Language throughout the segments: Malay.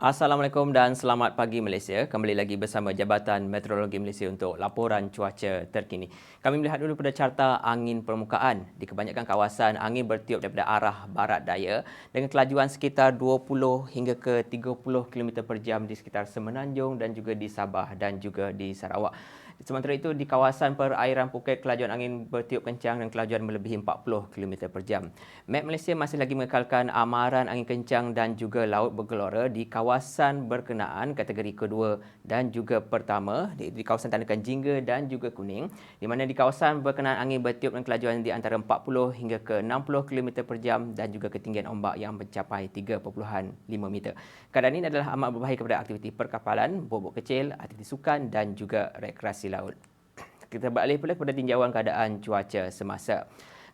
Assalamualaikum dan selamat pagi Malaysia. Kembali lagi bersama Jabatan Meteorologi Malaysia untuk laporan cuaca terkini. Kami melihat dulu pada carta angin permukaan. Di kebanyakan kawasan, angin bertiup daripada arah barat daya dengan kelajuan sekitar 20 hingga ke 30 km per jam di sekitar Semenanjung dan juga di Sabah dan juga di Sarawak. Sementara itu, di kawasan perairan Phuket, kelajuan angin bertiup kencang dan kelajuan melebihi 40 km per jam. Met Malaysia masih lagi mengekalkan amaran angin kencang dan juga laut bergelora di kawasan berkenaan kategori kedua dan juga pertama di, di kawasan Tandakan Jingga dan juga Kuning, di mana di kawasan berkenaan angin bertiup dan kelajuan di antara 40 hingga ke 60 km per jam dan juga ketinggian ombak yang mencapai 3.5 meter. Keadaan ini adalah amat berbahaya kepada aktiviti perkapalan, bobok kecil, aktiviti sukan dan juga rekreasi laut. Kita beralih pula kepada tinjauan keadaan cuaca semasa.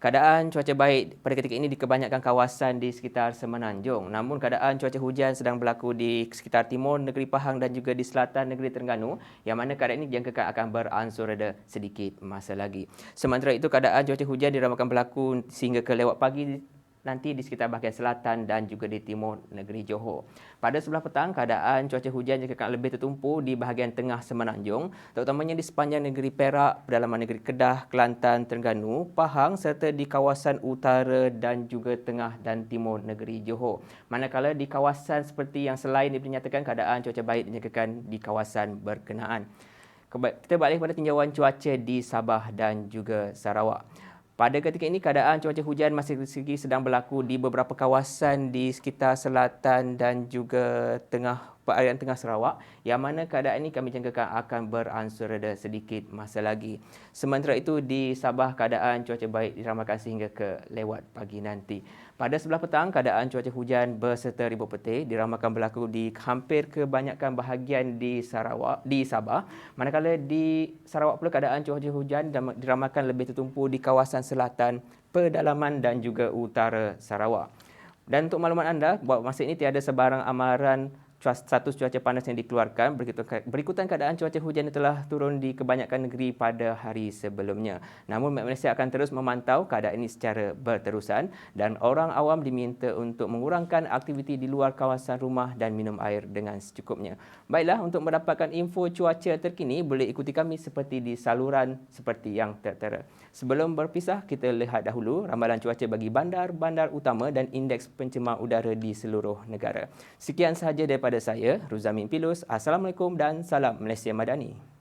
Keadaan cuaca baik pada ketika ini di kebanyakan kawasan di sekitar Semenanjung. Namun keadaan cuaca hujan sedang berlaku di sekitar timur negeri Pahang dan juga di selatan negeri Terengganu yang mana keadaan ini dijangkakan akan beransur reda sedikit masa lagi. Sementara itu keadaan cuaca hujan diramalkan berlaku sehingga ke lewat pagi nanti di sekitar bahagian selatan dan juga di timur negeri Johor. Pada sebelah petang, keadaan cuaca hujan jika akan lebih tertumpu di bahagian tengah Semenanjung, terutamanya di sepanjang negeri Perak, pedalaman negeri Kedah, Kelantan, Terengganu, Pahang serta di kawasan utara dan juga tengah dan timur negeri Johor. Manakala di kawasan seperti yang selain dinyatakan keadaan cuaca baik dinyatakan di kawasan berkenaan. Kita balik pada tinjauan cuaca di Sabah dan juga Sarawak. Pada ketika ini keadaan cuaca hujan masih sedang berlaku di beberapa kawasan di sekitar selatan dan juga tengah perairan tengah Sarawak yang mana keadaan ini kami jangkakan akan beransur reda sedikit masa lagi. Sementara itu di Sabah keadaan cuaca baik diramalkan sehingga ke lewat pagi nanti. Pada sebelah petang keadaan cuaca hujan berserta ribut petir diramalkan berlaku di hampir kebanyakan bahagian di Sarawak di Sabah manakala di Sarawak pula keadaan cuaca hujan diramalkan lebih tertumpu di kawasan selatan, pedalaman dan juga utara Sarawak. Dan untuk maklumat anda, buat masa ini tiada sebarang amaran status cuaca panas yang dikeluarkan berikutan keadaan cuaca hujan yang telah turun di kebanyakan negeri pada hari sebelumnya. Namun Malaysia akan terus memantau keadaan ini secara berterusan dan orang awam diminta untuk mengurangkan aktiviti di luar kawasan rumah dan minum air dengan secukupnya. Baiklah, untuk mendapatkan info cuaca terkini boleh ikuti kami seperti di saluran seperti yang tertera. Sebelum berpisah, kita lihat dahulu ramalan cuaca bagi bandar-bandar utama dan indeks pencemar udara di seluruh negara. Sekian sahaja daripada saya, Ruzamin Pilus. Assalamualaikum dan salam Malaysia Madani.